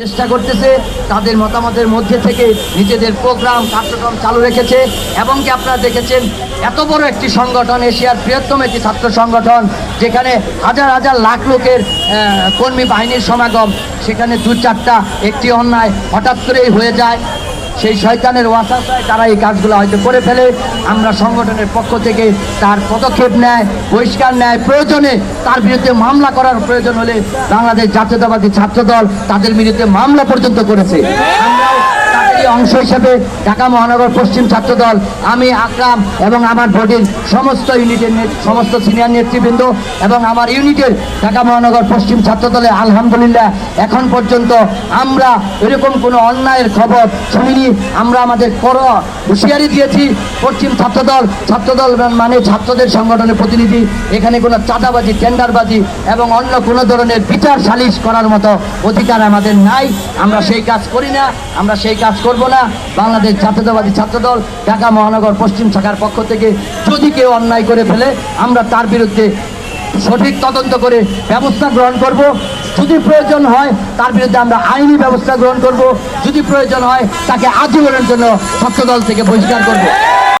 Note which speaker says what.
Speaker 1: চেষ্টা করতেছে, তাদের মতামতের মধ্যে থেকে নিজেদের প্রোগ্রাম কার্যক্রম চালু রেখেছে এবং কি আপনারা দেখেছেন, এত বড় একটি সংগঠন, এশিয়ার বৃহত্তম একটি ছাত্র সংগঠন, যেখানে হাজার হাজার লাখ লোকের কর্মী বাহিনীর সমাগম, সেখানে দু চারটা, একটি অন্যায় হঠাৎ করেই হয়ে যায়। সেই শয়তানের ওয়াসাসায় তারা এই কাজগুলো হয়তো করে ফেলে। আমরা সংগঠনের পক্ষ থেকে তার পদক্ষেপ নেয়, বহিষ্কার নেয়। প্রয়োজনে তার বিরুদ্ধে মামলা করার প্রয়োজন হলে বাংলাদেশ জাতীয়তাবাদী ছাত্রদল তাদের বিরুদ্ধে মামলা পর্যন্ত করেছে। তাদেরই অংশ হিসেবে ঢাকা মহানগর পশ্চিম ছাত্রদল, আমি আকরাম এবং আমার বডির সমস্ত ইউনিটের সমস্ত সিনিয়র নেতৃবৃন্দ এবং আমার ইউনিটের ঢাকা মহানগর পশ্চিম ছাত্রদলে আলহামদুলিল্লাহ, এখন পর্যন্ত আমরা এরকম কোনো অন্যায়ের খবর শুনিনি। আমরা আমাদের কর হুঁশিয়ারি দিয়েছি। পশ্চিম ছাত্রদল ছাত্রদল মানে ছাত্রদের সংগঠনের প্রতিনিধি, এখানে কোনো চাঁদাবাজি, টেন্ডারবাজি এবং অন্য কোনো ধরনের বিচার সালিশ করার মতো অধিকার আমাদের নাই। আমরা সেই কাজ করি না। আমরা সেই কাজ করব না। বাংলাদেশ জাতীয়তাবাদী ছাত্রদল, ঢাকা মহানগর পশ্চিম শাখার পক্ষ থেকে যদি কেউ অন্যায় করে ফেলে, আমরা তার বিরুদ্ধে সঠিক তদন্ত করে ব্যবস্থা গ্রহণ করব। যদি প্রয়োজন হয়, তার বিরুদ্ধে আমরা আইনি ব্যবস্থা গ্রহণ করব। যদি প্রয়োজন হয়, তাকে আজীবনের জন্য ছাত্রদল থেকে বহিষ্কার করব।